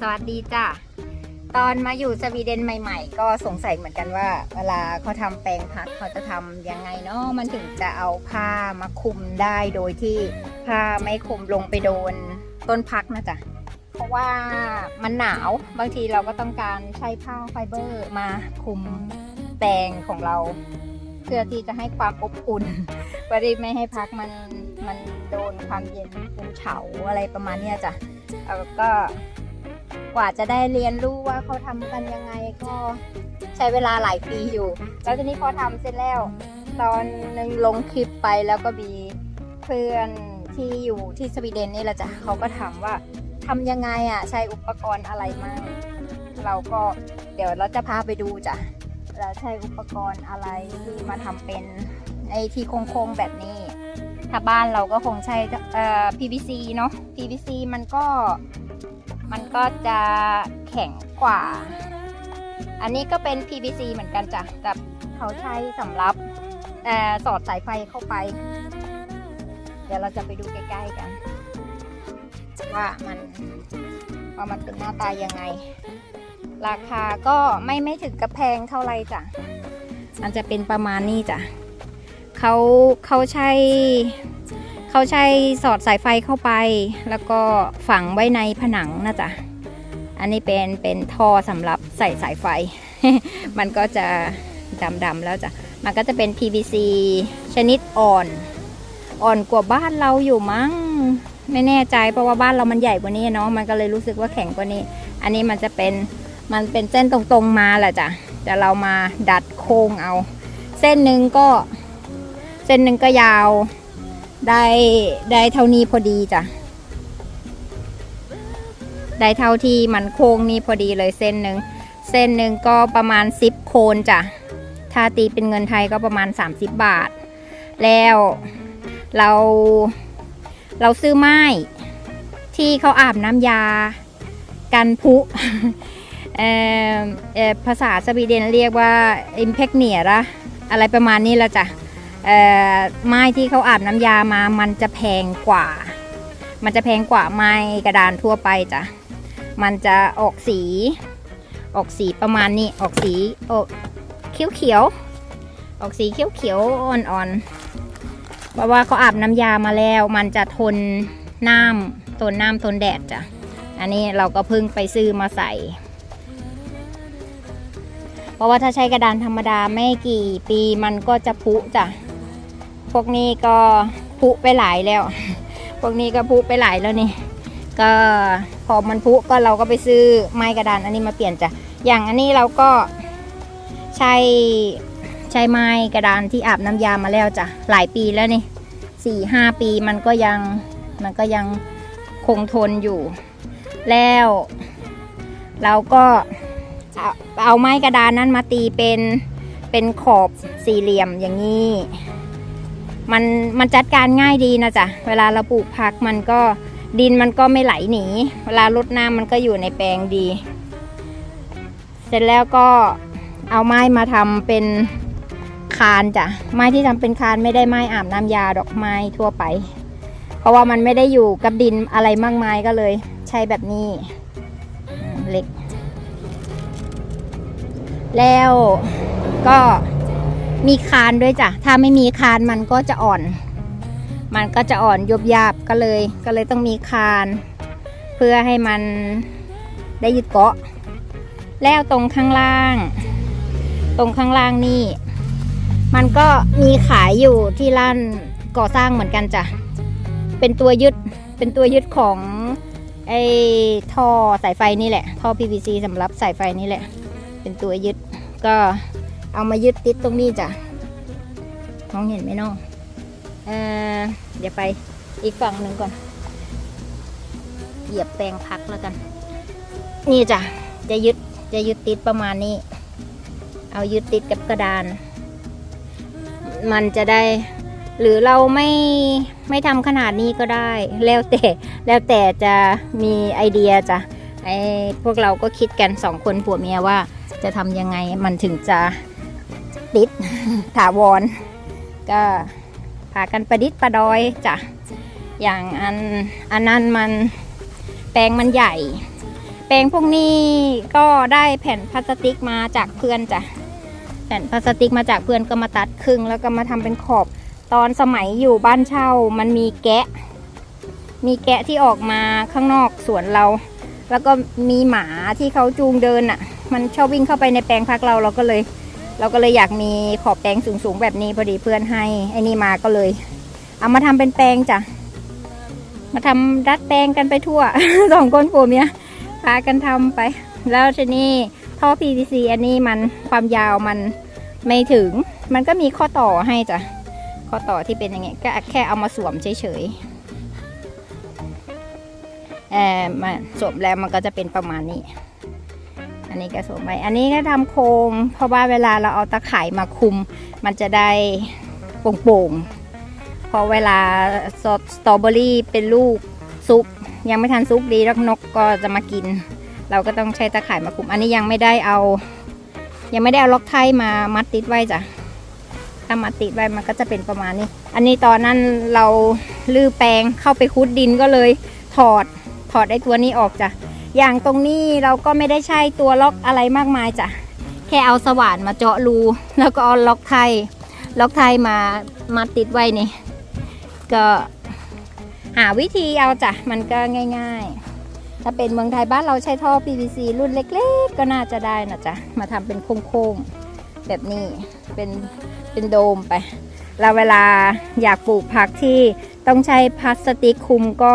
สวัสดีจ้ะ ตอนมาอยู่สวีเดนใหม่ ๆ ก็สงสัยเหมือนกันว่า เวลาเขาทำแปลงพักเขาจะทำยังไงเนาะมันถึงจะเอาผ้ามาคุมได้โดยที่ผ้าไม่คุมลงไปโดนต้นพักนะจ๊ะเพราะว่ามันหนาวบางทีเราก็ต้องการใช้ผ้าไฟเบอร์มาคุมแปลงของเรา เพื่อที่จะให้ความอบอุ่นเพื่อที่ไม่ให้พักมันมันโดนความเย็นเป็นเฉาอะไรประมาณเนี้ยจ้ะแล้วก็ กว่าจะได้เรียนรู้ว่าเขาทำกันยังไงก็ใช้เวลาหลายปีอยู่ แล้วทีนี้พอทำเสร็จแล้ว ตอนหนึ่งลงคลิปไปแล้วก็มีเพื่อนที่อยู่ที่สวีเดนนี่แหละจ้ะเขาก็ถามว่าทำยังไงอะใช้อุปกรณ์อะไรมั่งเราก็เดี๋ยวเราจะพาไปดูจ้ะเราใช้อุปกรณ์อะไรที่มาทำเป็นไอที่โค้งๆแบบนี้ ถ้าบ้านเราก็คงใช้เอ่อ PVC เนาะ PVC มันก็มันก็จะแข็งกว่า อันนี้ก็เป็น PVC เหมือนกันจ้ะแต่เขาใช้สำหรับเอ่อสอดสายไฟเข้าไป เดี๋ยวเราจะไปดูใกล้ๆกัน ว่ามันว่ามันเป็นหน้าตายังไง ราคาก็ไม่ไม่ถึงกระแพงเท่าไรจ้ะมันจะเป็นประมาณนี้จ้ะ เขาเขาใช้เขาใช้สอดสายไฟเข้าไป แล้วก็ฝังไว้ในผนังนะจ๊ะอันนี้เป็นเป็นท่อสำหรับใส่สายไฟ มันก็จะดำๆแล้วจ้ะมันก็จะเป็น PVC ชนิดอ่อน อ่อนกว่าบ้านเราอยู่มั้งไม่แน่ใจเพราะว่าบ้านเรามันใหญ่กว่านี้เนาะมันก็เลยรู้สึกว่าแข็งกว่านี้ อันนี้มันจะเป็นมันเป็นเส้นตรงๆมาแหละจ้ะแต่เรามาดัดโค้งเอา เส้นหนึ่งก็ ส้นหนึ่งก็ยาว ได้ได้เท่านี้พอดีจ้ะ ได้เท่าที่มันโค้งนี้พอดีเลยเส้นหนึ่ง เส้นหนึ่งก็ประมาณ 10 โคนจ้ะ ถ้าตีเป็นเงินไทยก็ประมาณ 30 บาท แล้วเราเราซื้อไม้ที่เขาอาบน้ำยากันพุภาษาสวีเดนเรียกว่า i m p e c t n i e r อะไรประมาณนี้ละจ้ะ ไม้ที่เขาอาบน้ำยามามันจะแพงกว่า มันจะแพงกว่าไม้กระดานทั่วไปจ้ะมันจะออกสี ออกสีประมาณนี้ออกสีออกเขียวเขียวออกสีเขียวเขียวอ่อนๆเพราะว่าเขาอาบน้ำยามาแล้ว มันจะทนน้ำทนน้ำทนแดดจ้ะอันนี้เราก็เพิ่งไปซื้อมาใส่ เพราะว่าถ้าใช้กระดานธรรมดาไม่กี่ปีมันก็จะพุจ้ะ พวกนี้ก็พุไปหลายแล้ว พวกนี้ก็พุไปหลายแล้วนี่ ก็พอมันพุก็เราก็ไปซื้อไม้กระดานอันนี้มาเปลี่ยนจ้ะ อย่างอันนี้เราก็ใช้ใช้ไม้กระดานที่อาบน้ำยามาแล้วจ้ะ หลายปีแล้วนี่สี่ห้าปีมันก็ยังมันก็ยังคงทนอยู่ แล้ว เราก็เอาเอาไม้กระดานนั้นมาตีเป็นเป็นขอบสี่เหลี่ยมอย่างนี้ มันมันจัดการง่ายดีนะจ๊ะเวลาเราปลูกผักมันก็ดินมันก็ไม่ไหลหนี เวลารดน้ำมันก็อยู่ในแปลงดี เสร็จแล้วก็เอาไม้มาทำเป็นคานจ้ะไม้ที่ทำเป็นคานไม่ได้ไม้อาบน้ำยาดอกไม้ทั่วไป เพราะว่ามันไม่ได้อยู่กับดินอะไรมากมายก็เลย ใช้แบบนี้เล็ก แล้วก็ มีคานด้วยจ้ะ ถ้าไม่มีคานมันก็จะอ่อน มันก็จะอ่อนยุบยาบก็เลย ก็เลยต้องมีคาน เพื่อให้มันได้ยึดเกาะ แล้วตรงข้างล่าง ตรงข้างล่างนี่ มันก็มีขายอยู่ที่ร้านก่อสร้างเหมือนกันจ้ะ เป็นตัวยึด เป็นตัวยึดของไอ้ท่อสายไฟนี่แหละ ท่อ PVC สำหรับสายไฟนี่แหละ เป็นตัวยึดก็ เอามายึดติดตรงนี้จ้ะมองเห็นไหมน้องเออเดี๋ยวไปอีกฝั่งหนึ่งก่อน เหยียบแปลงพักแล้วกัน นี่จ้ะจะยึดจะยึดติดประมาณนี้ เอายึดติดกับกระดาน มันจะได้ หรือเราไม่ไม่ทำขนาดนี้ก็ได้ แล้วแต่แล้วแต่จะมีไอเดียจ้ะไอพวกเราก็คิดกันสองคนผัวเมียว่าจะทำยังไงมันถึงจะ ติดถาวร ก็พากันประดิษฐ์ประดอยจ้ะอย่างอันอันนั้นมันแปลงมันใหญ่ แปรงพวกนี้ก็ได้แผ่นพลาสติกมาจากเพื่อนจ้ะแผ่นพลาสติกมาจากเพื่อนก็มาตัดครึ่ง แล้วก็มาทำเป็นขอบตอนสมัยอยู่บ้านเช่ามันมีแกะ มีแกะที่ออกมาข้างนอกสวนเรา แล้วก็มีหมาที่เขาจูงเดินอะ มันชอบวิ่งเข้าไปในแปลงพักเราเราก็เลย เราก็เลยอยากมีขอบแปลงสูงๆแบบนี้พอดีเพื่อนให้ไอ้นี่มาก็เลย เอามาทำเป็นแปลงจ้ะมาทำดัดแปลงกันไปทั่วสองคนผัวเมียพากันทำไป แล้วทีนี้ท่อ PVC อันนี้มันความยาวมันไม่ถึง มันก็มีข้อต่อให้จ้ะข้อต่อที่เป็นอย่างเงี้ยก็แค่เอามาสวมเฉยๆเออมาสวมแล้วมันก็จะเป็นประมาณนี้ อันนี้ก็สวมไปอันนี้ก็ทำโครงเพราะว่าเวลาเราเอาตะข่ายมาคุม มันจะได้โป่งๆพราะเวลาสสตรอเบอรี่เป็นลูกซุกยังไม่ทันซุกดีแล้วนกก็จะมากิน เราก็ต้องใช้ตะข่ายมาคุม อันนี้ยังไม่ได้เอา ยังไม่ได้เอาล็อกไทมามัดติดไว้จ้ะถ้ามัดติดไว้มันก็จะเป็นประมาณนี้ อันนี้ตอนนั้นเราลื้อแปลงเข้าไปคุดดินก็เลยถอดถอดไอ้ตัวนี้ออกจ้ะ อย่างตรงนี้เราก็ไม่ได้ใช้ตัวล็อกอะไรมากมายจ้ะแค่เอาสว่านมาเจาะรู แล้วก็เอาล็อกไทยล็อกไทยมามาติดไว้นี่ ก็หาวิธีเอาจ้ะมันก็ง่าย ๆ ถ้าเป็นเมืองไทยบ้านเราใช้ท่อ PVC รุ่นเล็ก ๆ ก็น่าจะได้นะจ๊ะมาทำเป็นโค้งๆแบบนี้เป็นเป็นโดมไปแล้วเวลาอยากปลูกผักที่ต้องใช้พลาสติกคุมก็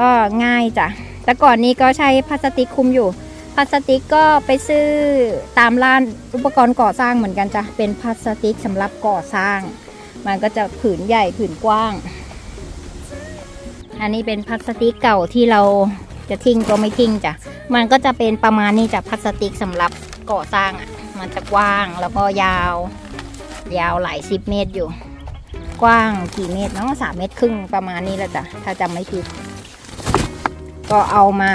ก็ง่ายจ้ะ แต่ก่อนนี้ก็ใช้พลาสติกคุมอยู่พลาสติกก็ไปซื้อตามร้านอุปกรณ์ก่อสร้างเหมือนกันจ้ะเป็นพลาสติกสำหรับก่อสร้าง มันก็จะผืนใหญ่ผืนกว้าง อันนี้เป็นพลาสติกเก่าที่เราจะทิ้งก็ไม่ทิ้งจ้ะมันก็จะเป็นประมาณนี้จ้ะพลาสติกสำหรับก่อสร้างอะมันจะกว้างแล้วก็ยาว ยาวหลายสิบเมตรอยู่ กว้างกี่เมตรเนาะสามเมตรครึ่งประมาณนี้แหละจ้ะถ้าจำไม่ผิด ก็เอามา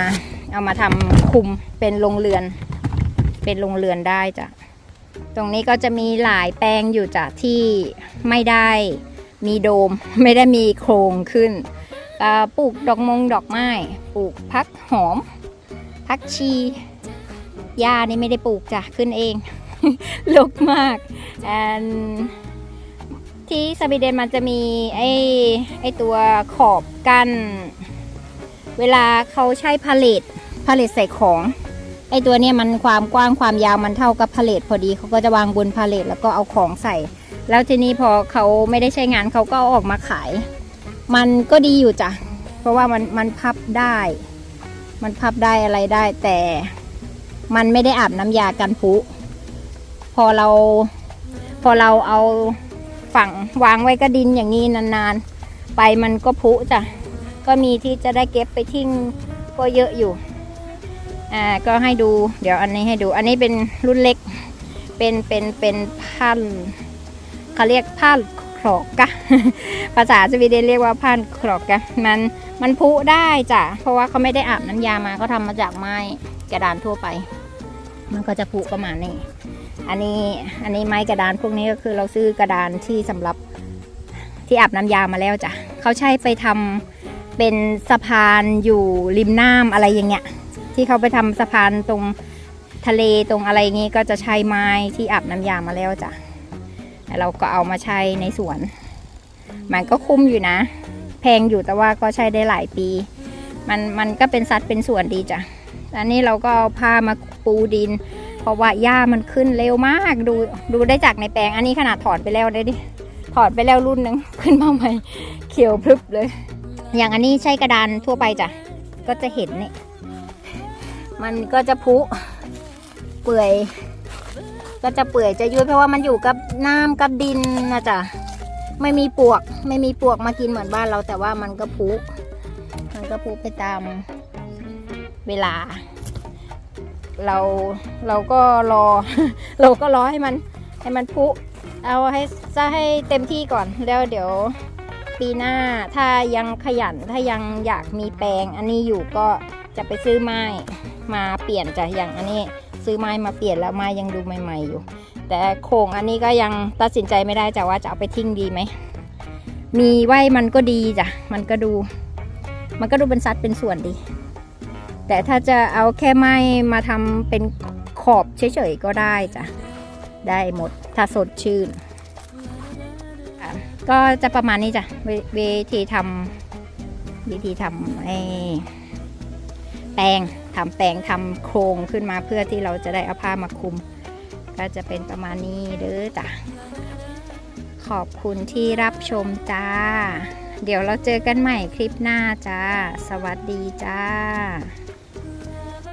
เอามาทำคุมเป็นโรงเรือน เป็นโรงเรือนได้จ้ะตรงนี้ก็จะมีหลายแปลงอยู่จ้ะที่ไม่ได้มีโดม ไม่ได้มีโครงขึ้นก็ปลูกดอกมงดอกไม้ปลูกพักหอม พักชีหญ้านี่ไม่ได้ปลูกจ้ะขึ้นเองลกมาก ที่สวีเดนมันจะมีไอ้ไอ้ตัวขอบกัน เวลาเขาใช้พาเลตพาเลตใส่ของไอตัวเนี้ยมันความกว้างความยาวมันเท่ากับพาเลตพอดีเขาก็จะวางบนพาเลตแล้วก็เอาของใส่ แล้วทีนี้พอเขาไม่ได้ใช้งานเขาก็ออกมาขาย มันก็ดีอยู่จ้ะเพราะว่ามันมันพับได้ มันพับได้อะไรได้แต่มันไม่ได้อาบน้ำยากันผุพอเราพอเราเอาฝังวางไว้ก็ดินอย่างนี้นานๆ ไปมันก็ผุจ้ะ ก็มีที่จะได้เก็บไปทิ้งก็เยอะอยู่ อ่าก็ให้ดู เดี๋ยวอันนี้ให้ดู อันนี้เป็นรุ่นเล็ก เป็นเป็นเป็นพันเขาเรียกผ้าครอกกะ ภาษาสวีเดนเรียกว่าผ้าครอกกะ มันมันพุได้จ้ะ เพราะว่าเขาไม่ได้อาบน้ำยามาเขาทำมาจากไม้กระดานทั่วไป มันก็จะพุประมาณนี้ อันนี้อันนี้ไม้กระดานพวกนี้ก็คือเราซื้อกระดานที่สำหรับที่อาบน้ำยามาแล้วจ้ะเขาใช้ไปทำ เป็นสะพานอยู่ริมน้ำอะไรอย่างเงี้ย ที่เขาไปทำสะพานตรงทะเลตรงอะไรงี้ก็จะใช้ไม้ที่อาบน้ำยามาแล้วจ้ะแล้วเราก็เอามาใช้ในสวน มันก็คุ้มอยู่นะ แพงอยู่แต่ว่าก็ใช้ได้หลายปี มันมันก็เป็นสัดเป็นส่วนดีจ้ะอันนี้เราก็เอาผ้ามาปูดิน เพราะว่าหญ้ามันขึ้นเร็วมากดูดูได้จากในแปลง อันนี้ขนาดถอดไปแล้วได้ดิถอดไปแล้วรุ่นหนึ่งขึ้นมาใหม่เขียวพรึบเลย อย่างอันนี้ใช้กระดานทั่วไปจ้ะ ก็จะเห็นนี่ มันก็จะพุ เปื่อย ก็จะเปื่อยจะยุ่ยเพราะว่ามันอยู่กับน้ำกับดินนะจ๊ะ ไม่มีปวก ไม่มีปวกมากินเหมือนบ้านเรา แต่ว่ามันก็พุ มันก็พุไปตามเวลา เราเราก็รอ เราก็รอให้มันให้มันพุ เอาให้จะให้เต็มที่ก่อนแล้วเดี๋ยว ปีหน้า ถ้ายังขยันถ้ายังอยากมีแปลง อันนี้อยู่ก็จะไปซื้อไม้มาเปลี่ยนจ้ะอย่างอันนี้ซื้อไม้มาเปลี่ยนแล้วไม้ยังดูใหม่ ๆอยู่ แต่โครงอันนี้ก็ยังตัดสินใจไม่ได้จ้ะว่าจะเอาไปทิ้งดีไหมมีไว้มันก็ดีจ้ะมันก็ดู มันก็ดูเป็นสัดเป็นส่วนดี แต่ถ้าจะเอาแค่ไม้มาทำเป็นขอบเฉยๆก็ได้จ้ะได้หมดถ้าสดชื่น ก็จะประมาณนี้จ้ะวเวทีทำวิธีทำไอ้แปลงทำแปลงทำโครงขึ้นมาเพื่อที่เราจะได้เอาผ้ามาคลุม ก็จะเป็นประมาณนี้เด้อจ้ะขอบคุณที่รับชมจ้า เดี๋ยวเราเจอกันใหม่คลิปหน้าจ้า สวัสดีจ้า